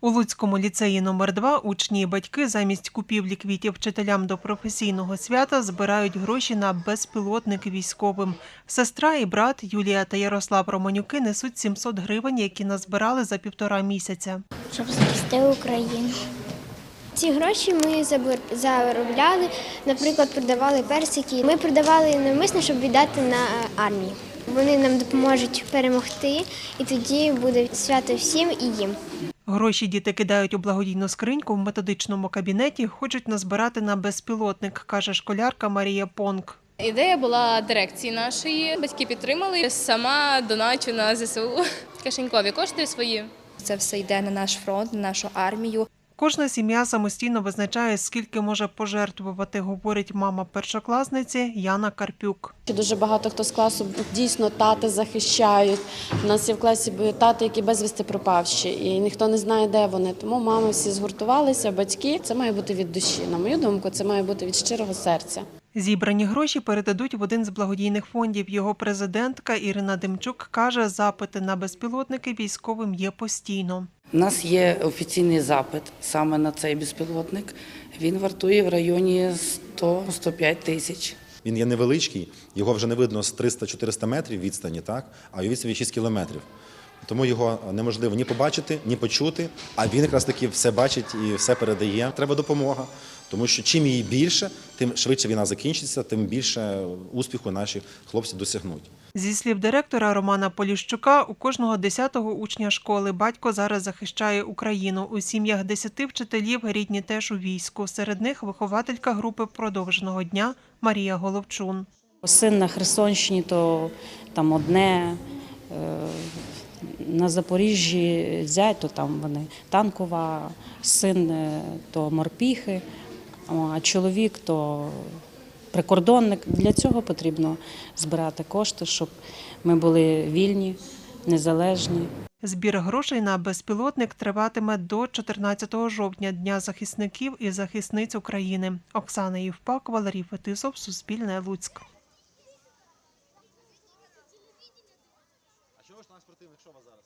У Луцькому ліцеї номер 2 учні і батьки замість купівлі квітів вчителям до професійного свята збирають гроші на безпілотник військовим. Сестра і брат Юлія та Ярослав Романюки несуть 700 гривень, які назбирали за півтора місяця. щоб захистити Україну. Ці гроші ми заробляли, наприклад, продавали персики. Ми продавали навмисно, щоб віддати на армію. Вони нам допоможуть перемогти, і тоді буде свято всім і їм. Гроші діти кидають у благодійну скриньку в методичному кабінеті, хочуть назбирати на безпілотник, каже школярка Марія Понк. Ідея була дирекції нашої. Батьки підтримали. Сама доначу на ЗСУ. Кишенькові кошти свої. Це все йде на наш фронт, на нашу армію. Кожна сім'я самостійно визначає, скільки може пожертвувати, говорить мама першокласниці Яна Карпюк. Дуже багато хто з класу дійсно тати захищають. У нас є в класі тати, які безвісти пропавші, і ніхто не знає, де вони. Тому мами всі згуртувалися, батьки. Це має бути від душі. На мою думку, це має бути від щирого серця. Зібрані гроші передадуть в один з благодійних фондів. Його президентка Ірина Демчук каже, запити на безпілотники військовим є постійно. У нас є офіційний запит саме на цей безпілотник. Він вартує в районі 100-105 тисяч. Він є невеличкий, його вже не видно з 300-400 метрів відстані, так? а його відстані 6 кілометрів. Тому його неможливо ні побачити, ні почути, а він якраз таки все бачить і все передає. Треба допомога. Тому що чим її більше, тим швидше війна закінчиться, тим більше успіху наші хлопці досягнуть. Зі слів директора Романа Поліщука, у кожного десятого учня школи батько зараз захищає Україну. У сім'ях десяти вчителів рідні теж у війську. Серед них вихователька групи продовженого дня Марія Головчун. Син на Херсонщині, то там одне, е, на Запоріжжі зять, то там вони танкова, син е, то морпіхи, а чоловік то прикордонник. Для цього потрібно збирати кошти, щоб ми були вільні, незалежні. Збір грошей на безпілотник триватиме до 14 жовтня Дня захисників і захисниць України. Оксана Євпак, Валерій Фетисов, Суспільне Луцьк. Чого ж транспортив, якщо вас зараз?